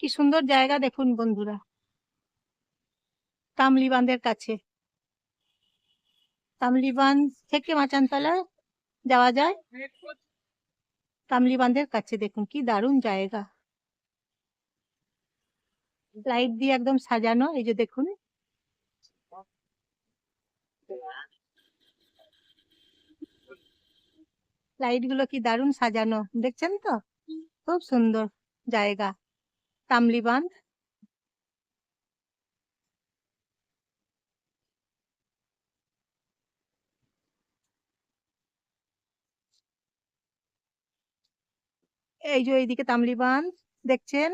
কি সুন্দর জায়গা দেখুন বন্ধুরা। তামলি বাঁধের কাছে। তামলি বাঁধ থেকে মাচানতলা যাওয়া যায়? তামলি বাঁধের কাছে দেখুন, কি দারুণ জায়গা। লাইট দিয়ে একদম সাজানো, এই যে দেখুন। লাইটগুলো কি দারুণ সাজানো, দেখছেন তো? খুব সুন্দর জায়গা। তামলি বাঁধ। এই যে এইদিকে তামলি বাঁধ দেখছেন?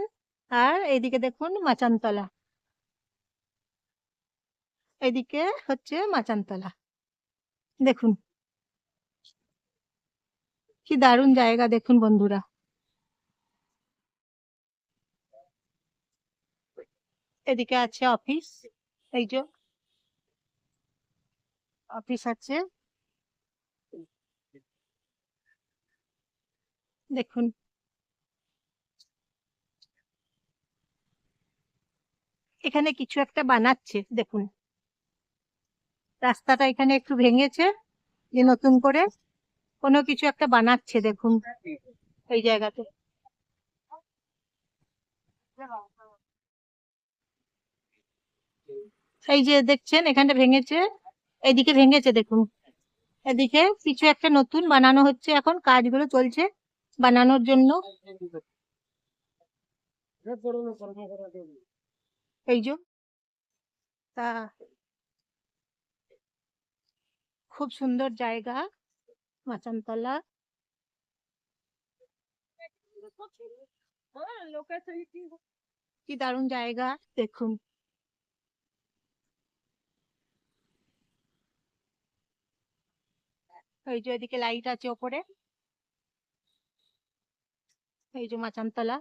আর এইদিকে দেখুন মাচানতলা। এদিকে হচ্ছে মাচানতলা। দেখুন। কি দারুণ জায়গা দেখুন বন্ধুরা। এদিকে আছে অফিস এই যে। অফিস আছে। দেখুন। এখানে কিছু একটা বানাচ্ছে, দেখুন। রাস্তাটা এখানে একটু ভেঙেছে, যে নতুন করে কোনো কিছু একটা বানাচ্ছে, দেখুন। এই জায়গাতে। এই যে দেখছেন, এখানটা ভেঙেছে, এদিকে ভেঙেছে, দেখুন। এদিকে কিছু একটা নতুন বানানো হচ্ছে এখন, কাজগুলো চলছে বানানোর জন্য। এই তা খুব সুন্দর জায়গা, মাচানতলা। কি দারুণ জায়গা, দেখুন। এই যে এদিকে লাইট আছে ওপরে। এই যে মাচানতলা।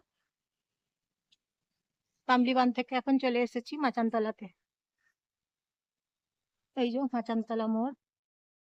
পামলিবান থেকে এখন চলে এসেছি মাচানতলাতে। এই যে মাচানতলা মোড়।